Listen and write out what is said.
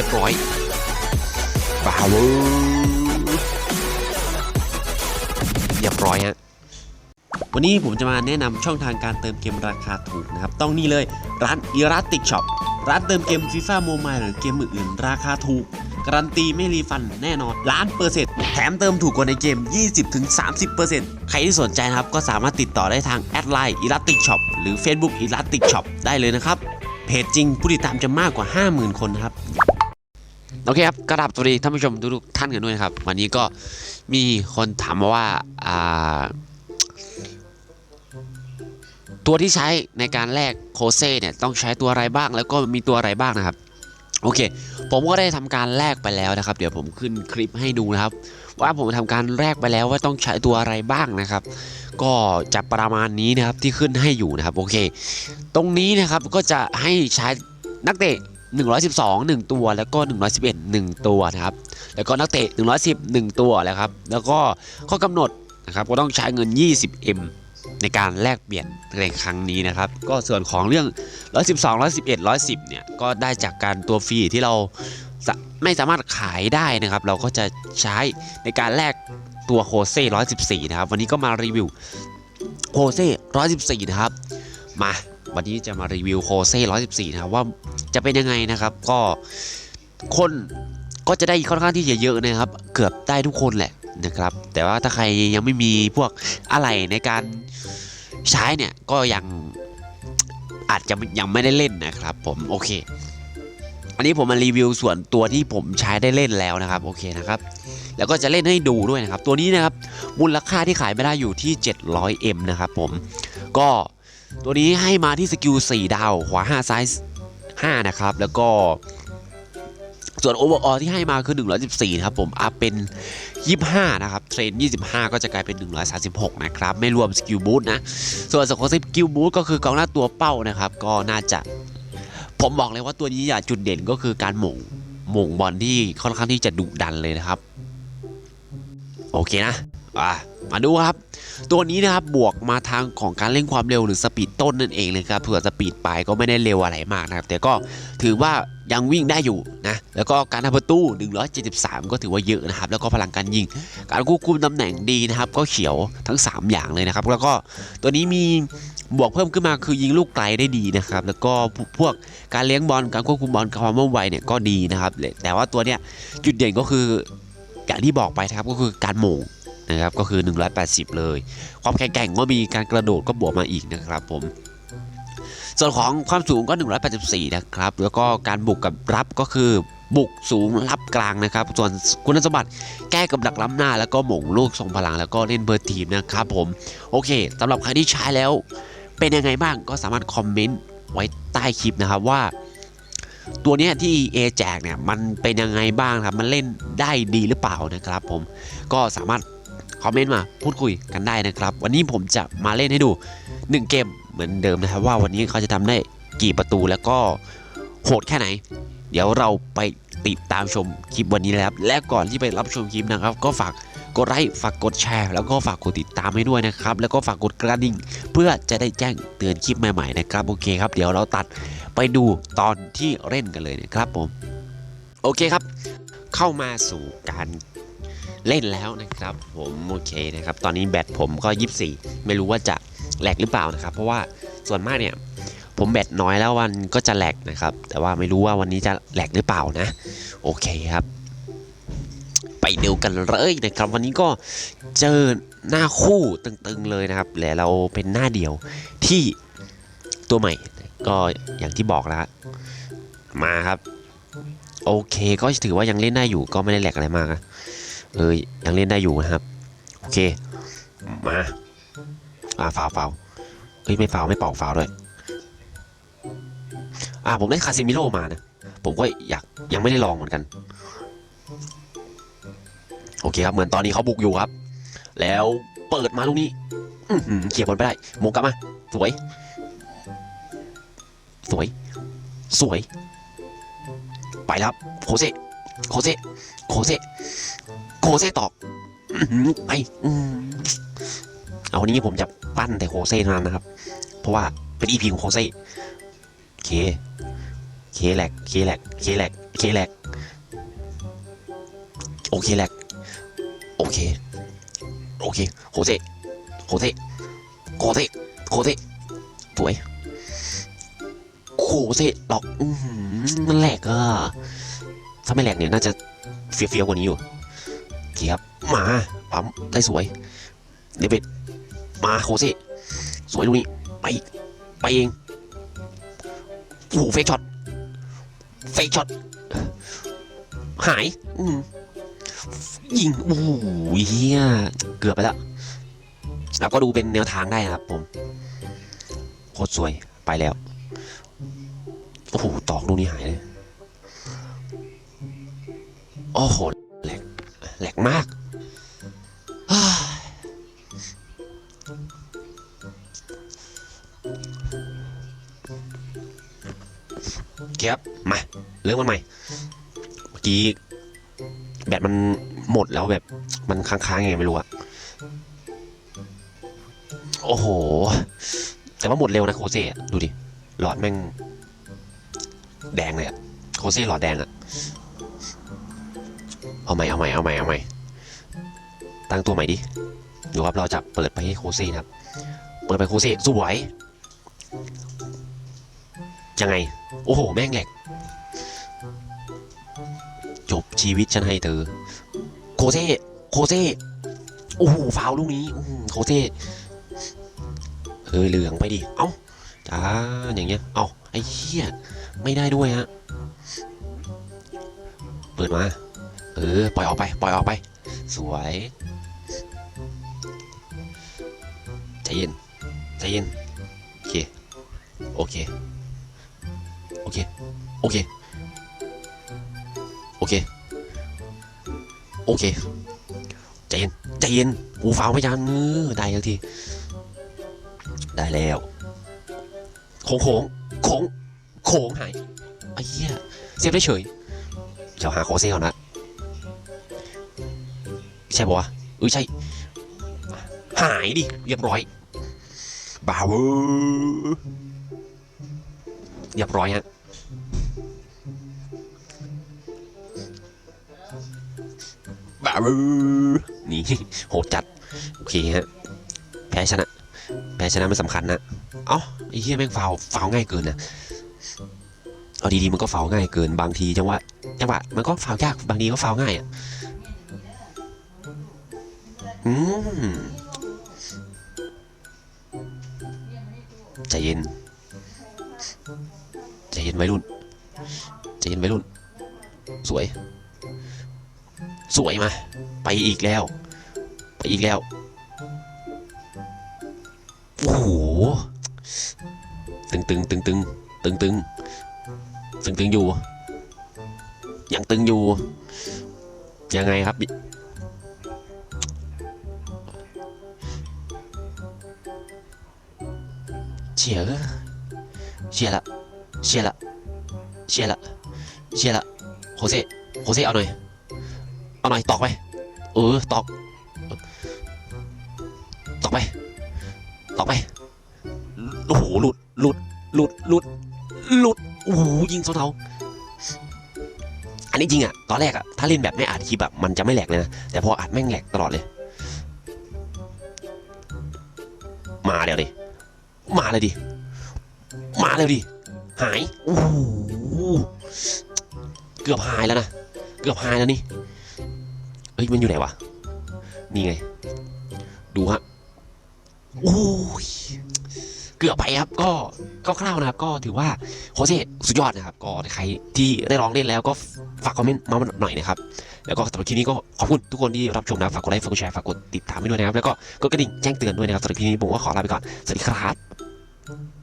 รียบร้อยบาวเวอร์เรียบร้อยฮะวันนี้ผมจะมาแนะนำช่องทางการเติมเกมราคาถูกนะครับ ต้องนี่เลยร้าน e r a t i c Shop ร้านเติมเกม FIFA Mobile หรือเกมอื่นๆ ราคาถูก การันตีไม่รีฟันแน่นอนล้านเปอร์เซ็นต์แถมเติมถูกกว่าในเกม 20-30%ใครที่สนใจนะครับ ก็สามารถติดต่อได้ทางแอดไลน์ e r a t i c Shop หรือ Facebook e r a t i c Shop ได้เลยนะครับ เพจจริงผู้ติดตามจะมากกว่า 50,000 คนนะครับ โอเคครับกระดับสวัสดีท่านผู้ชมทุกท่านกันด้วยครับ วันนี้ก็มีคนถามมาว่าอ่าตัวที่ใช้ในการแลกโคเซ่เนี่ยต้องใช้ตัวอะไรบ้างแล้วก็มีตัวอะไรบ้างนะครับ โอเค ผมก็ได้ทำการแลกไปแล้วนะครับ เดี๋ยวผมขึ้นคลิปให้ดูนะครับ ว่าผมทำการแลกไปแล้วว่าต้องใช้ตัวอะไรบ้างนะครับ ก็จะประมาณนี้นะครับที่ขึ้นให้อยู่นะครับโอเค ตรงนี้นะครับก็จะให้ใช้นักเตะ 112 1 ตัวแล้วก็ 111 1 ตัวนะครับแล้วก็นักเตะ 110 1 ตัวแล้วครับแล้วก็ข้อกำหนดนะครับก็ต้องใช้เงิน 20M ในการแลกเปลี่ยนในครั้งนี้นะครับ ก็ส่วนของเรื่อง 112 111 110 เนี่ยก็ได้จากการตัวฟรีที่เราไม่สามารถขายได้นะครับ เราก็จะใช้ในการแลกตัวโคเซ่114 นะครับ วันนี้ก็มารีวิวโคเซ่114 นะครับ มา วันนี้จะมารีวิวโคเซ่114 นะครับว่าจะเป็นยังไงนะครับ ก็คนก็จะได้ค่อนข้างที่จะเยอะนะครับ เกือบได้ทุกคนแหละนะครับ แต่ว่าถ้าใครยังไม่มีพวกอะไรในการใช้เนี่ยก็ยังอาจจะยังไม่ได้เล่นนะครับ ผมโอเค อันนี้ผมมารีวิวส่วนตัวที่ผมใช้ได้เล่นแล้วนะครับโอเคนะครับ แล้วก็จะเล่นให้ดูด้วยนะครับ ตัวนี้นะครับมูลค่าที่ขายไม่ได้อยู่ที่ 700M นะครับผมก็ ตัวนี้ให้มาที่สกิล4ดาว ขวา5ซ้าย5นะครับ แล้วก็ส่วนโอเวอร์ออที่ให้มาคือ 114นะครับผมอัพเป็น 25 นะครับ เทรน 25 ก็จะกลายเป็น 136 นะครับ ไม่รวมสกิลบูทนะ ส่วนสกอร์สกิลบูทก็คือกองหน้าตัวเป้านะครับ ก็น่าจะ ผมบอกเลยว่าตัวนี้อย่าจุดเด่นก็คือการหม่งหม่งบอลที่ค่อนข้างที่จะดุดันเลยนะครับ โอเคนะ อะมาดูครับ ตัวนี้นะครับบวกมาทางของการเร่งความเร็วหรือสปีดต้นนั่นเองเลยครับเผื่อสปีดปลายก็ไม่ได้เร็วอะไรมากนะครับ แต่ก็ถือว่ายังวิ่งได้อยู่นะ แล้วก็การทำประตู 173 ก็ถือว่าเยอะนะครับ แล้วก็พลังการยิง การควบคุมตำแหน่งดีนะครับ ก็เขียวทั้ง 3 อย่างเลยนะครับ แล้วก็ตัวนี้มีบวกเพิ่มขึ้นมาคือยิงลูกไกลได้ดีนะครับ แล้วก็พวกการเลี้ยงบอล การควบคุมบอลความว่องไวเนี่ยก็ดีนะครับ แต่ว่าตัวเนี้ยจุดเด่นก็คืออย่างที่บอกไปนะครับก็คือการโหม่ง นะครับก็คือ 180 เลย ความแข็งแกร่งก็มีการกระโดดก็บวกมาอีกนะครับผมส่วนของความสูงก็ 184 นะครับ แล้วก็การบุกกับรับก็คือบุกสูงรับกลางนะครับ ส่วนคุณสมบัติแก้กับดักล้ำหน้า แล้วก็หม่งลูกทรงพลังแล้วก็เล่นเบอร์ทีมนะครับผม โอเคสำหรับใครที่ใช้แล้ว เป็นยังไงบ้างก็สามารถคอมเมนต์ไว้ใต้คลิปนะครับว่า ตัวเนี้ยที่ A แจกเนี่ยมันเป็นยังไงบ้างครับ มันเล่นได้ดีหรือเปล่านะครับผมก็สามารถ คอมเมนต์มาพูดคุยกันได้นะครับ วันนี้ผมจะมาเล่นให้ดู 1 เกมเหมือนเดิมนะครับ ว่าวันนี้เขาจะทำได้กี่ประตูแล้วก็โหดแค่ไหน เดี๋ยวเราไปติดตามชมคลิปวันนี้นะครับและก่อนที่ไปรับชมคลิปนะครับ ก็ฝากกดไลค์ฝากกดแชร์ แล้วก็ฝากกดติดตามให้ด้วยนะครับ แล้วก็ฝากกดกระดิ่ง เพื่อจะได้แจ้งเตือนคลิปใหม่ๆนะครับโอเคครับเดี๋ยวเราตัดไปดูตอนที่เล่นกันเลยนะครับผมโอเคครับ เข้ามาสู่การ เล่นแล้วนะครับผมโอเคนะครับตอนนี้แบตผมก็ 24 ไม่รู้ว่าจะแหลกหรือเปล่านะครับ เพราะว่าส่วนมากเนี่ยผมแบตน้อยแล้ววันก็จะแหลกนะครับ แต่ว่าไม่รู้ว่าวันนี้จะแหลกหรือเปล่านะ โอเคครับ ไปเดูกันเลยนะครับ วันนี้ก็เจอหน้าคู่ตึงๆเลยนะครับและเราเป็นหน้าเดียวที่ตัวใหม่ก็อย่างที่บอกแล้วมาครับ โอเคก็ถือว่ายังเล่นได้อยู่ก็ไม่ได้แหลกอะไรมากนะ เออยังเล่นได้อยู่นะครับ โอเค มาอ่าฟาวฟาวเฮ้ยไม่ฟาวไม่เป่าฟาวด้วยอ่าผมได้คาซิมิโร่มานะ ผมก็อยากยังไม่ได้ลองเหมือนกัน โอเคครับเหมือนตอนนี้เขาบุกอยู่ครับ แล้วเปิดมาลูกนี้เคลียบอลไปได้โมงกลับมาสวย สวย สวย ไปแล้วโคเซโคเซโคเซ โคเซตอกอื้อหือไปเอาวันนี้ผมจะปั้นแต่โคเซ่เท่านั้นนะครับ เพราะว่าเป็นอีพีของโคเซ่เคเคแหลกเคแหลกเคแหลกเคแหลกโอเคแหลกโอเค โอเคโคเซโคเซโคเซโคเซสวยโคเซหลอกมันแหลกอะถ้าไม่แหลกเนี่ยน่าจะเฟี้ยวๆกว่านี้อยู่ เคครับ มาปั๊มได้สวย เดวิดมาโคเซสวยลูกนี้ ไป ไปเองโอ้โหเฟกช็อต เฟกช็อต หาย อืมยิง โอ้โหเฮียเกือบไปแล้วแล้วก็ดูเป็นแนวทางได้นะครับผม โคตรสวย ไปแล้ว โอ้โห ตอกลูกนี้หายเลย โอ้โห แหลกมากอ้ายบมา เรื่องมันใหม่ เมื่อกี้ แบตมันหมดแล้วแบบมันค้างๆไงไม่รู้อะโอ้โห แต่ว่าหมดเร็วนะโคเซ่ดูดิ หลอดแม่ง แดงเลยอะโคเซ่หลอดแดงอะ เอาใหม่เอาใหม่เอาใหม่เอาใหม่ตั้งตัวใหม่ดิดูครับเราจะเปิดไปให้โคเซ่นะครับ เปิดไปโคเซ่สวยยังไง โอ้โห แม่งแหลกจบชีวิตฉันให้เธอ โคเซ่โคเซ่โอ้โหฟาวลูกนี้โคเซ่เออเหลืองไปดิ เอ้าจ้าอย่างเงี้ย เอ้าไอ้เหี้ยไม่ได้ด้วยฮะ เปิดมา เออ ปล่อยออกไป ปล่อยออกไป สวยใจเย็นใจเย็นโอเค โอเค โอเค โอเค โอเค โอเคใจเย็นใจเย็นกูฟาวไม่ยันเออได้ทันที ได้แล้วโค้งโค้งโค้งโค้งหายไอ้เหี้ยเซฟได้เฉยเดี๋ยวหาโคเซ่ก่อนนะ ช่ปะวะเออใช่ หายดิ เรียบร้อยบาวเร์เรียบร้อยฮะบาวนี่โหดจัด โอเคฮะ แพ้ชนะ แพ้ชนะไม่สำคัญนะ เอ้าไอ้เหี้ยแม่งฟาวฟาวง่ายเกินนะเอาดีๆมันก็ฟาวง่ายเกิน บางทีจังหวะจังหวะมันก็ฟาวยาก บางทีก็ฟาวง่ายอะ อืมใจเย็นใจเย็นไว้รุ่นใจเย็นไว้รุ่น สวย สวยมา ไปอีกแล้ว ไปอีกแล้ว โอ้โห ตึงตึงตึงตึงตึงตึงตึงตึงอยู่ ยังตึงอยู่ ยังไงครับ ฉียเฉียละเฉียละเฉียละเฉียละโคเซ่โคเซ่เอาหน่อยเอาหน่อยตอกไปเออตอกตอกไปตอกไปโอ้โหหลุดหลุดหลุดหลุดหลุดโอ้โหยิงโซเทาอันนี้จริงอะตอนแรกอะถ้าเล่นแบบไม่อัดคลิปแบบมันจะไม่แหลกเลยนะแต่พออัดแม่งแหลกตลอดเลย มาเดี๋ยวดิ มาเลยดิ มาเลยดิ หายโอ้โหเกือบหายแล้วนะ เกือบหายแล้วนี่ เอ้ย มันอยู่ไหนวะ นี่ไง ดูฮะโอ้ยเกือบไปครับ ก็คร่าวๆนะครับ ก็ถือว่าโคเซสุดยอดนะครับ ก็ใครที่ได้ลองเล่นแล้วก็ฝากคอมเมนต์มาหน่อยนะครับ แล้วก็สำหรับคลิปนี้ก็ขอบคุณทุกคนที่รับชมนะ ฝากกดไลค์ ฝากกดแชร์ ฝากกดติดตามให้ด้วยนะครับ แล้วก็กดกระดิ่งแจ้งเตือนด้วยนะครับสำหรับคลิปนี้ผมก็ขอลาไปก่อน สวัสดีครับ mm